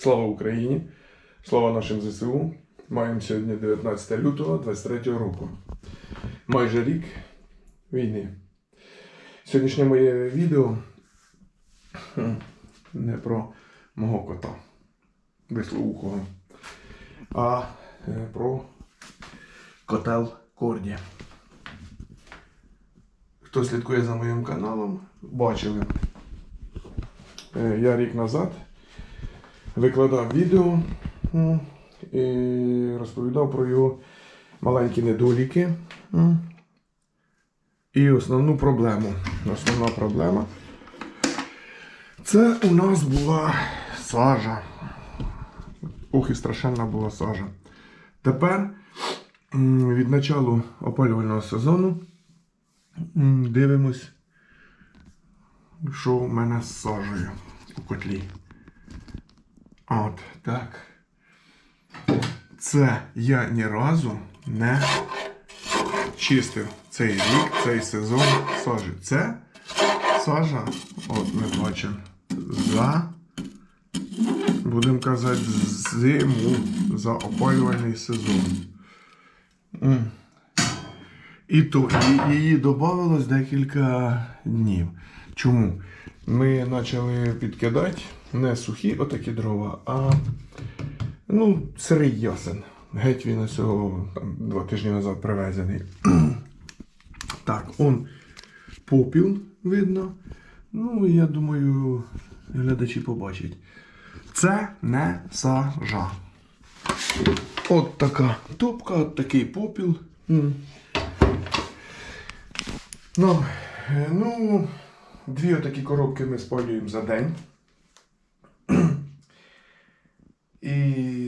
Слава Україні! Слава нашим ЗСУ! Маємо сьогодні 19 лютого 23 року. Майже рік війни. Сьогоднішнє моє відео не про мого кота, вислоухого, а е, про котел Корді. Хто слідкує за моїм каналом, бачили. Е, Я рік назад викладав відео і розповідав про його маленькі недоліки і основну проблему. Основна проблема це у нас була сажа. Ох, і страшенна була сажа. Тепер від началу опалювального сезону дивимось, що в мене з сажею у котлі. От так. Це я ні разу не чистив цей рік, цей сезон сажі. Це сажа, от ми бачимо, за, будемо казати, зиму, за опалювальний сезон. І то її додавалось декілька днів. Чому? Ми почали підкидати не сухі отакі дрова, а ну, сирий ясен. Геть він ось там, два тижні назад привезений. так, он попіл видно. Ну, я думаю, глядачі побачать. Це не сажа. От така топка, от такий попіл. Ну, е, ну, дві отакі коробки ми спалюємо за день. І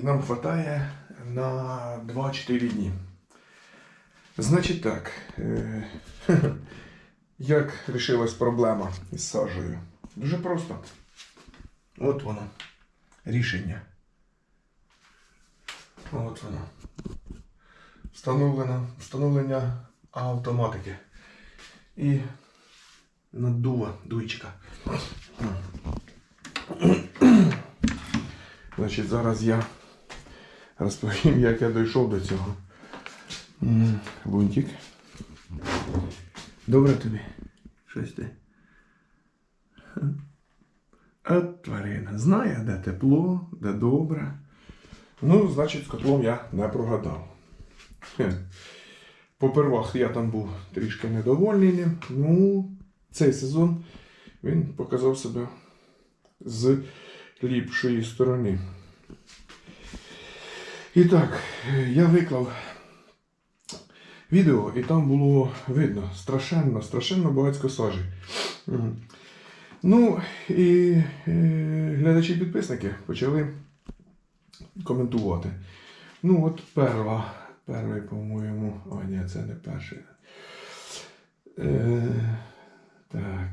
нам вистачає на 2-4 дні. Значить так, е, як рішилась проблема із сажею? Дуже просто. От воно. Рішення. От воно. Встановлено, встановлення автоматики. І наддува дуйчика. Значить, зараз я розповім, як я дійшов до цього. Бунтик. Добре тобі? Щось ти. От тварина. Знає, де тепло, де добре. Ну, значить, з котлом я не прогадав. Попервах я там був трішки недовольний ним. Ну, цей сезон він показав себе з ліпшої сторони. І так, я виклав відео, і там було видно страшенно, страшенно багатько сажі. Ну, і е, глядачі-підписники почали коментувати. Ну, от перва, перший, по-моєму. А, ні, це не перший. Е, так.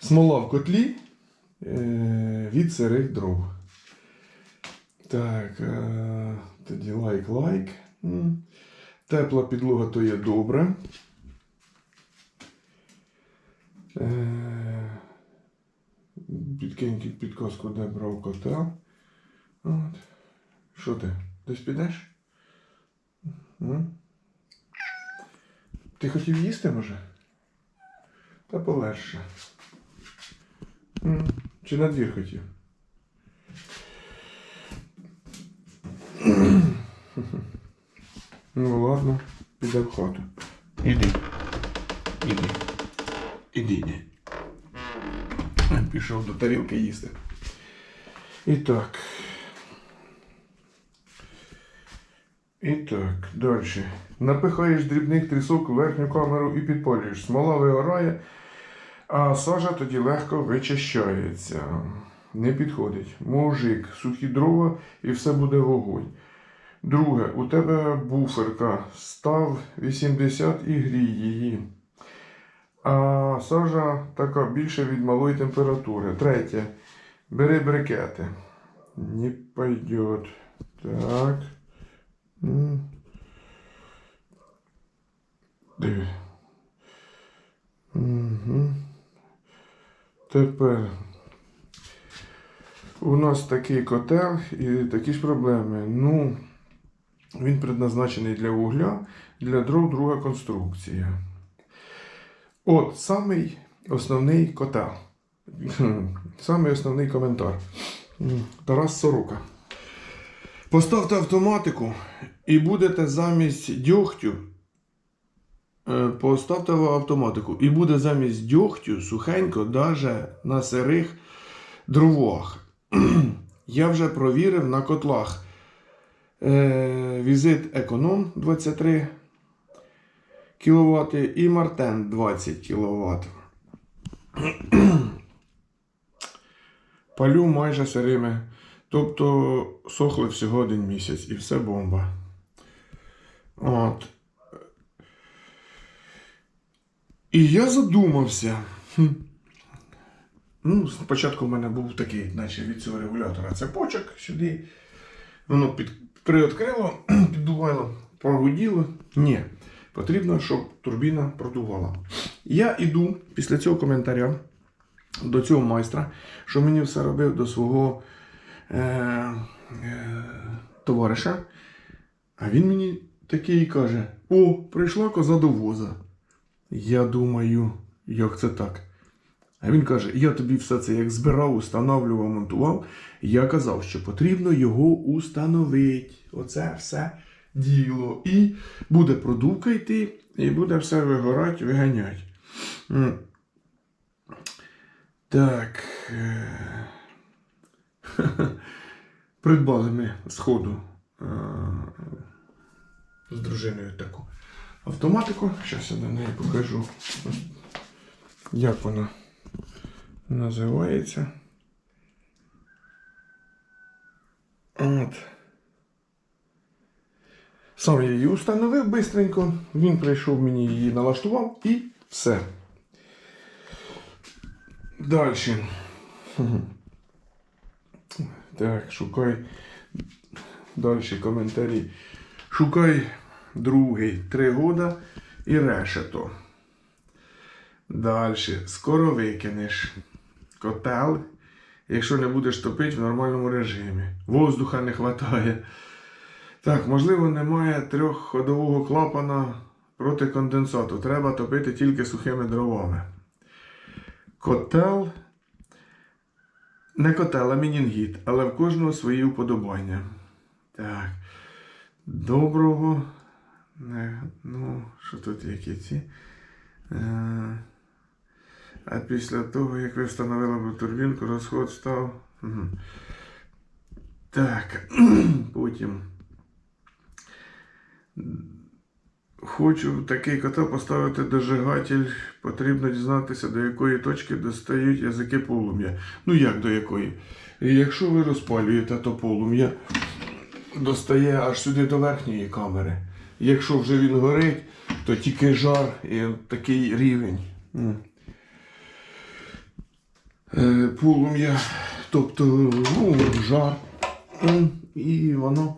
Смола в котлі від сирих дров. Так, е, тоді лайк-лайк. Тепла підлога то є добре. Е, Підкинь підказку, де брав котел. От. Що ти? Десь підеш? Ти хотів їсти, може? Та полегше. Чи на двір хотів? Ну ладно, піде в хату. Іди. Іди. Іди, іди. Пішов до тарілки їсти. І так. І так, далі. Напихаєш дрібних трісок у верхню камеру і підпалюєш. Смола вигорає, а сажа тоді легко вичищається. Не підходить. Мужик, сухі дрова і все буде вогонь. Друге, у тебе буферка. Став 80 і грій її. А сажа така більше від малої температури. Третє. Бери брикети. Не пойдет. Так. Диви. Угу. Тепер у нас такий котел і такі ж проблеми. Ну, він предназначений для вугля, для дров друга конструкція. От самий основний котел. Самий основний коментар. Тарас Сорока. Поставте автоматику і будете замість дьогтю. Е, Поставте в автоматику і буде замість дьогтю сухенько, даже на сирих дровах. Я вже провірив на котлах. Е, Візит Економ 23 кВт і Мартен 20 кВт. Палю майже сирими. Тобто сохли всього один місяць і все бомба. От. І я задумався. Ну, спочатку в мене був такий, наче від цього регулятора цепочок сюди. Воно під, приоткрило, піддувало, прогуділо. Ні. Потрібно, щоб турбіна продувала. Я іду після цього коментаря до цього майстра, що мені все робив до свого е, е, товариша. А він мені такий каже: О, прийшла коза до воза. Я думаю, як це так? А він каже: я тобі все це як збирав, установлював, монтував. Я казав, що потрібно його установити. Оце все діло. І буде продувка йти, і буде все вигорати, виганять. Так. е, Придбали ми з ходу е, з дружиною таку автоматику. Зараз я до неї покажу, як вона називається. От. Сам я її установив бистренько. Він прийшов мені її налаштував і все. Далі. Так, шукай. Далі коментарі. Шукай другий три года і решето. Далі. Скоро викинеш. Котел. Якщо не будеш топити в нормальному режимі. Воздуха не вистачає. Так, можливо, немає трьохходового клапана проти конденсату. Треба топити тільки сухими дровами. Котел. Не котел, а мінінгіт, але в кожного свої уподобання. Так. Доброго. Ну, що тут які ці? Е, а після того, як ви встановили турбінку, розход став. Так. Потім. Хочу такий котел поставити дожигатель. Потрібно дізнатися, до якої точки достають язики полум'я. Ну як до якої? І Якщо ви розпалюєте, то полум'я достає аж сюди до верхньої камери. Якщо вже він горить, то тільки жар і такий рівень. Е, Полум'я, тобто ну, жар. І воно.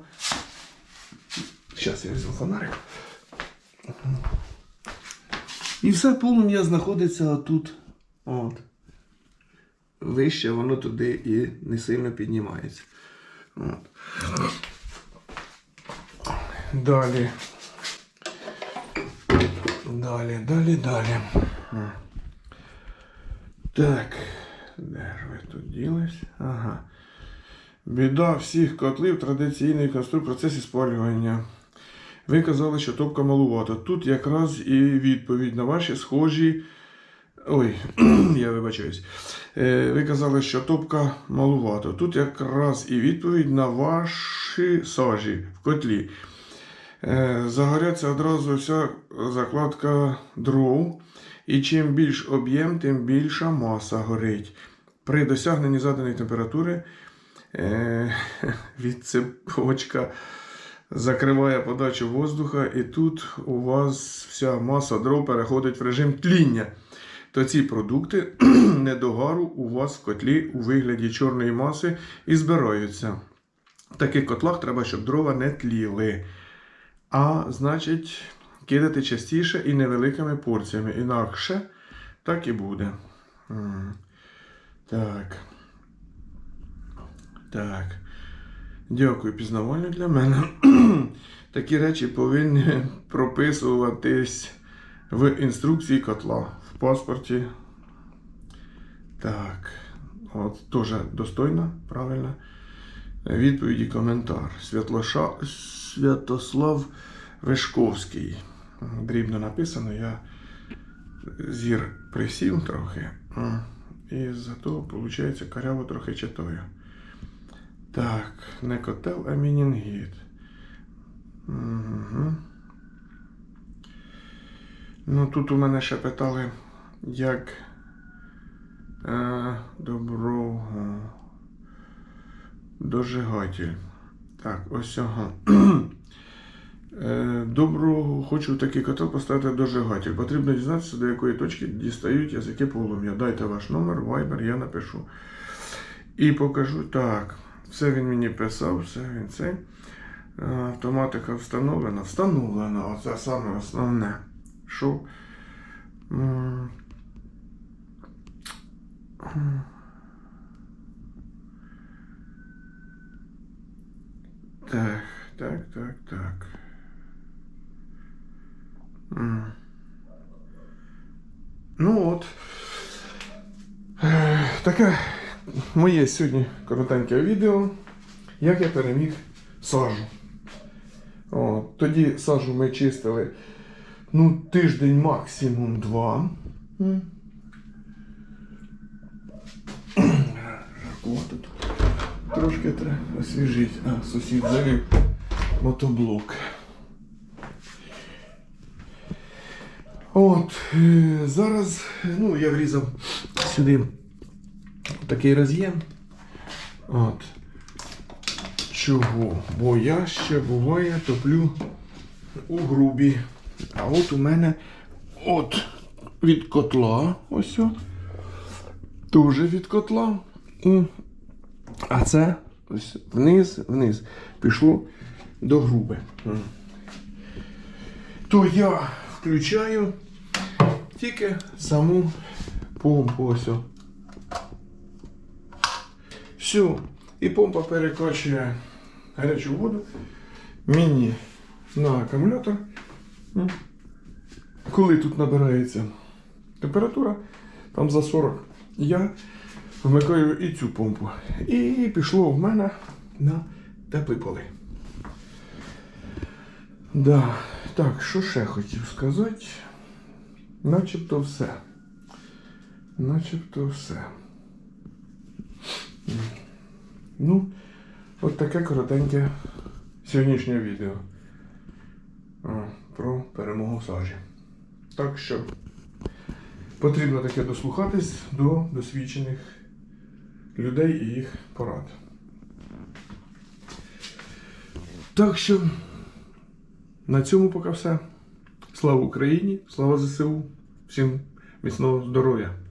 Зараз я візьму фонарик. І все полум'я знаходиться отут. От. Вище воно туди і не сильно піднімається. От. Далі. Далі, далі, далі. Так. Де ж ви тут ділись? Ага. Біда всіх котлів традиційний конструкт процесі спалювання. Ви казали, що топка малувата. Тут якраз і відповідь на ваші схожі. Ой, я вибачаюсь. Е, Ви казали, що топка малувата. Тут якраз і відповідь на ваші сажі в котлі. Е, Загоряться одразу вся закладка дров. І чим більш об'єм, тим більша маса горить. При досягненні заданої температури е, відцепочка закриває подачу воздуха, і тут у вас вся маса дров переходить в режим тління. То ці продукти недогару у вас в котлі у вигляді чорної маси і збираються. В таких котлах треба, щоб дрова не тліли. А значить, кидати частіше і невеликими порціями. Інакше так і буде. Так. Так. Дякую, пізнавально для мене. Такі речі повинні прописуватись в інструкції котла в паспорті. Так. От теж достойна, правильно. Відповіді коментар. Святлоша... Святослав Вишковський. Дрібно написано, я зір присів трохи. І зато, виходить, каряво трохи читаю. Так, не котел, а мінінгіт. Угу. Ну, тут у мене ще питали, як е, доброго дожигатель. Так, ось ага. Е, Доброго хочу такий котел поставити дожигатель. Потрібно дізнатися, до якої точки дістають язики полум'я. Дайте ваш номер, вайбер, я напишу. І покажу так. Все він мені писав, все він цей. Е, Автоматика встановлена. Встановлена. Оце саме основне. Що? Так, так, так, так. Ну от. Таке моє сьогодні коротеньке відео, як я переміг сажу. О, тоді сажу ми чистили ну, тиждень, максимум два. Трошки треба освіжити. А, сусід завів мотоблок. От, е, зараз, ну, я врізав сюди такий роз'єм. От. Чого? Бо я ще буває топлю у грубі. А от у мене от від котла, ось теж від котла. А це ось вниз, вниз пішло до груби. То я включаю тільки саму помпу ось. Все. І помпа перекачує гарячу воду мені на акумулятор. Коли тут набирається температура, там за 40, я вмикаю і цю помпу. І пішло в мене на теплі поли. Да. Так, що ще хотів сказати? Начебто все. Начебто все. Ну, от таке коротеньке сьогоднішнє відео про перемогу сажі. Так що потрібно таке дослухатись до досвідчених людей і їх порад. Так що на цьому поки все. Слава Україні, слава ЗСУ, всім міцного здоров'я!